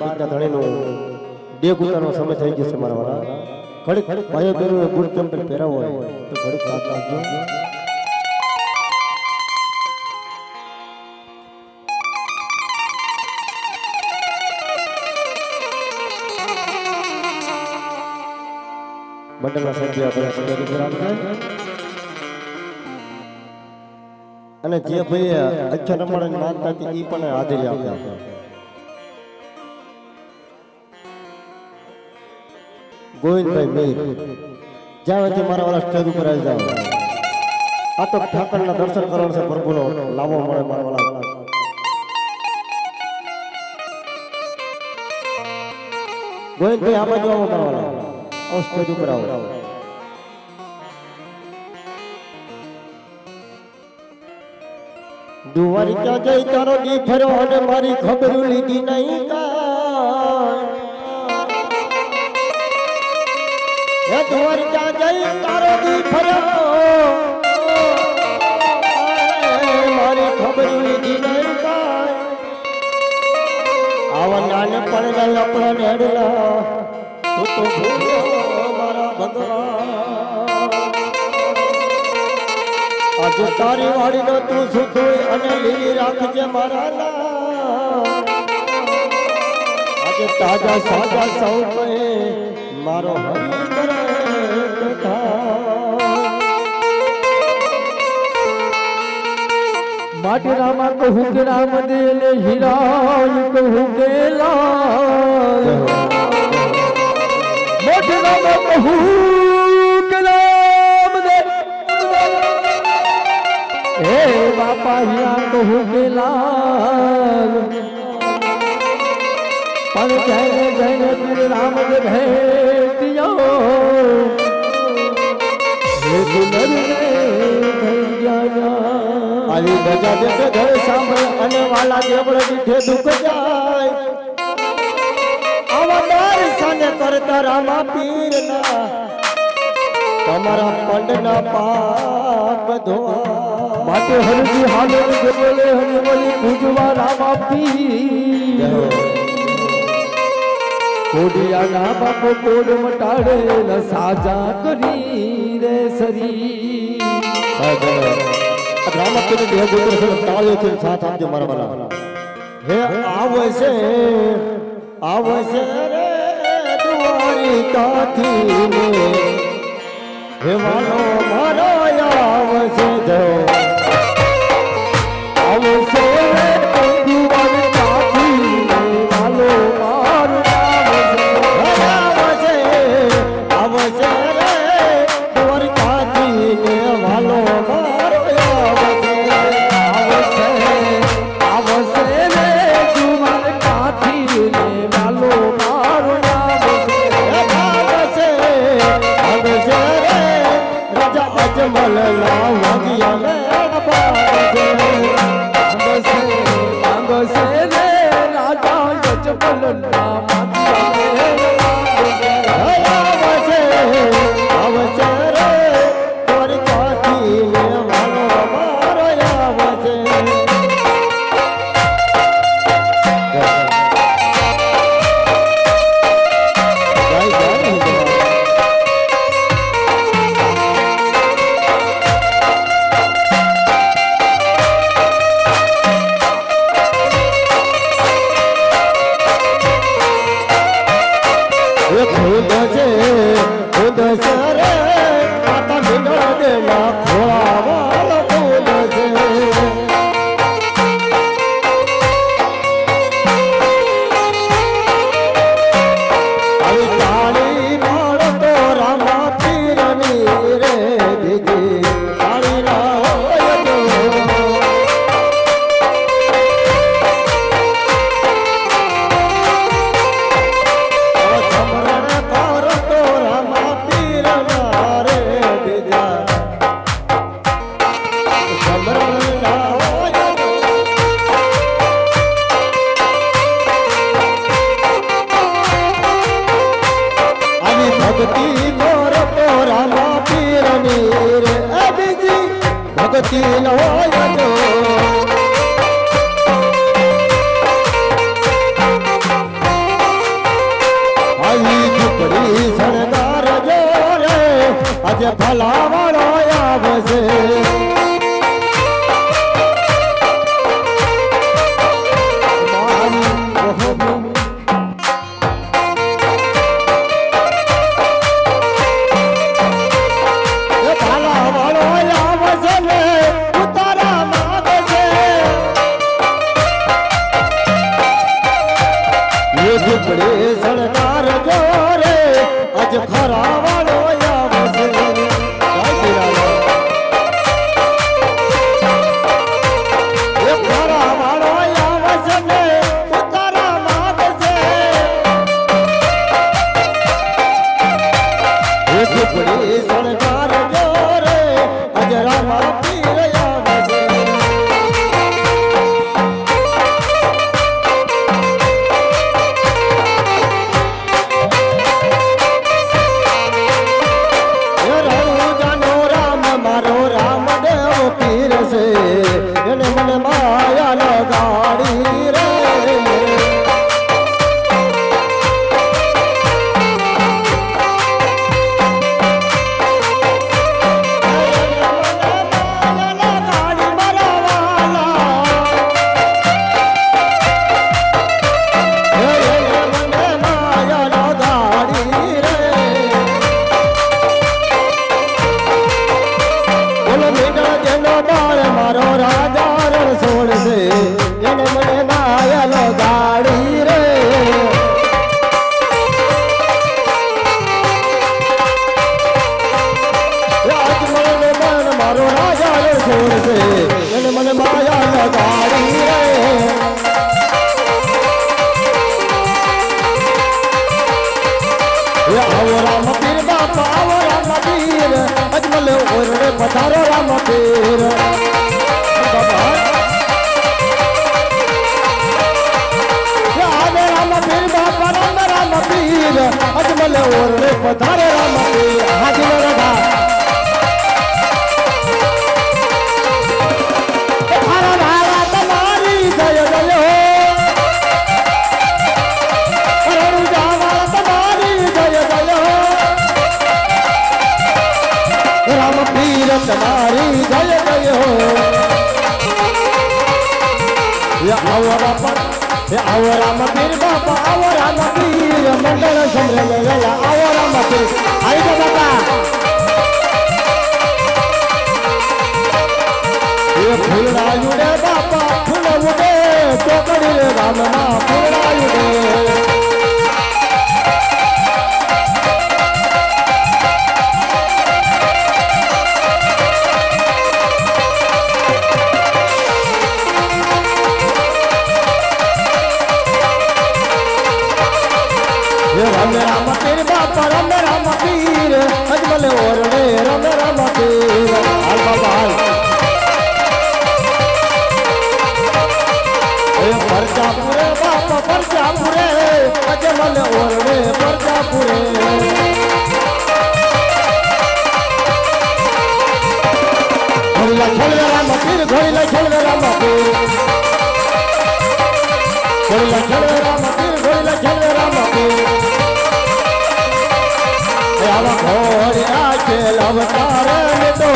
પીતા ધણીનો ડેગ ઉતારવાનો સમય થઈ ગયો છે મારા વાળા. ઘડીક ભાઈઓ બહેનો ગુડ ચંપલ પહેરાવો હોય તો ઘડીક વાત રાખજો. અને જે ભાઈ અચ્છા રમણ માનતા હતી એ પણ હાજરી આપે. ગોવિંદભાઈ મેર. જ્યાં વચ્ચે મારા વાળા સ્ટેજ ઉપર આવી જાવ આ તો ઠાકરના દર્શન કરવાનું છે, પ્રભુનો લાવો મળે મારા વાળા. ગોવિંદભાઈ, આ બાજુ આવો મારા વાળા. આવો સ્ટેજ ઉપર આવો. દ્વારિકા જઈ તારો દી ફર્યો અને મારી ખબર લીધી નહીં કાંઈ હે દ્વારિકા જઈ તારો દી ફર્યો. મારી ખબર લીધી નહીં કાંઈ આવા નાને પણ નહીં આપણા નેડલા. તું તો ભૂલ્યો મારા ભગવાન આજે તારી વાડીનો તું સુખ હોય અને લીલી રાખજે મારા સાજા સૌ મારો હરિ કરે. માટે રામા કહું કે રામ દેલે હીરા કહું કે મોટે રામા કહું કે હે બાપા હીરા કહું કે પણ જઈને જઈને તીર રામ ભેટિયો ને ગયા આવી ધજા દેખે ઘર સાંભળ અને વાલા દેવળ દીઠે દુઃખ જાય. આવા દર સાને કરતા રામા પીરના. તમારા પંડના પાપ ધોવા. માટે હરજી હાલે બોલે હને બોલી પૂજવા રામ આપી કોડિયા બાપો કોડ મટાડે ન સાજા કરી રે સરી. રામા પીર બે ગોત્ર છે તાળીઓ છે સાથ આપજો મારા વાલા હે, આવે છે આવે છે રે દ્વારિકાથી ને હે વાલો મારો આવે છે જો ખુદ છે ખુદ સરે એ પધારો રામ પીર રામ પીર બાપા રામ રામ પીર અજમલ ઓરડે પધારો આવો રામ મંગળ સમરે વેલા આવો રામ હે રામ રામ પીર બાપા રામ રામ પીર અજમલ ઓરડે રામ રામ પીર હાલ બાબા હાલ હે પરજાપુરે બાપા પરજાપુરે અજમલ ઓરડે પરજાપુરે ઘોડીલા ખેલવે રામ પીર ઘોડીલા ખેલવે રામ પીર ઘોડીલા ખેલવે રામ પીર ઘોડીલા ખેલવે રામ પીર એ આવા ઘોડિયા ખેલ અવતાર ને તો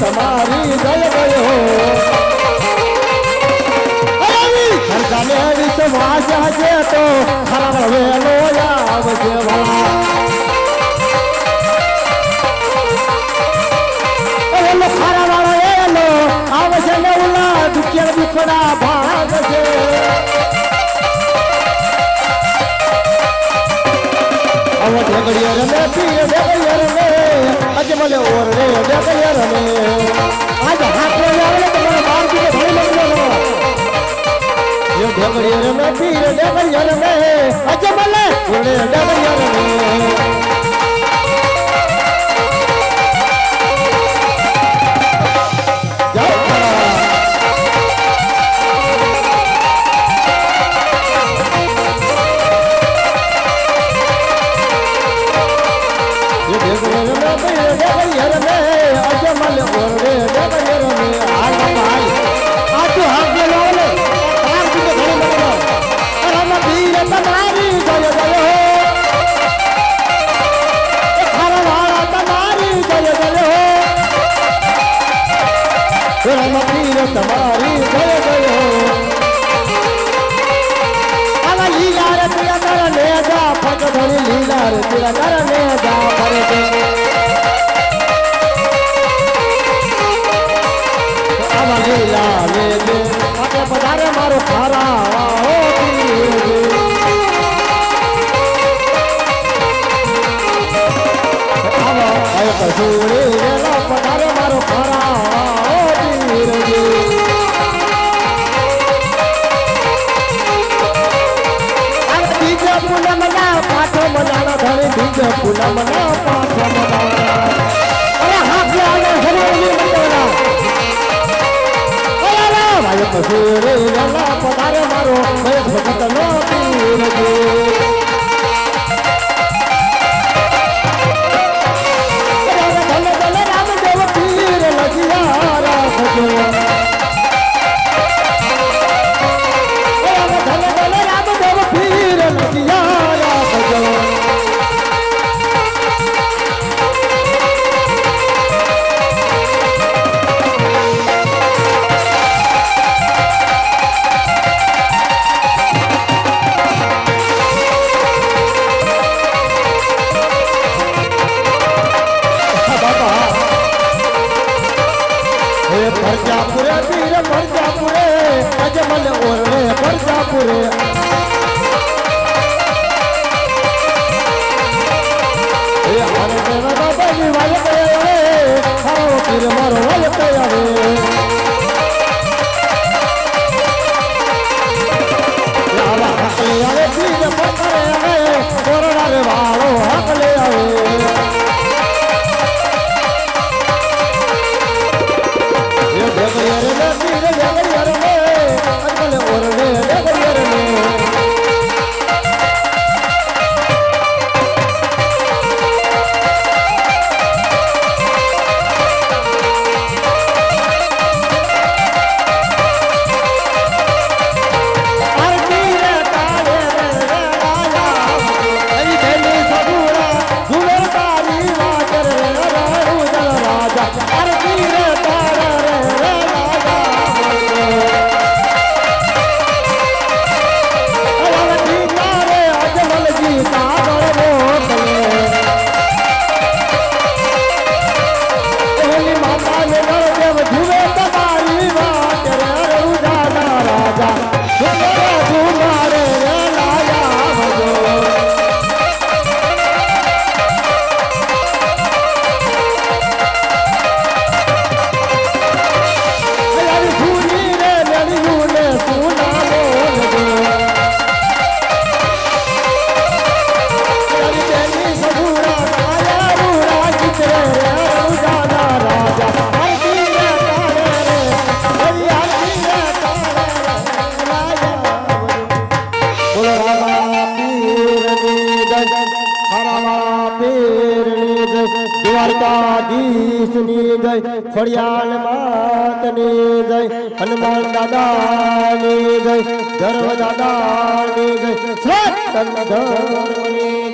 તમારી જય ગયો. હરદાને રીત વાજા છે તો ખરા વેલો આવજે વાલો ખરા વાળો એલો આવશે ને ઉલા દુખિયા મે તમારી જય જય લીલા રે તિરા તારા ને જા ફટ ધરી લીલા રે તિરા તારા ને જા પાછો મજાણા ધરે ભીંજ ફૂલા મના પાછો મજાણા અરે હાથ પધારે મારો ભગત નો પીર सापुरे દ્વારકાધીશની જય ફળિયાલ માતની જય હનુમાન દાદાની જય ગર્વ દાદાની જય ધર્મ ધર્મની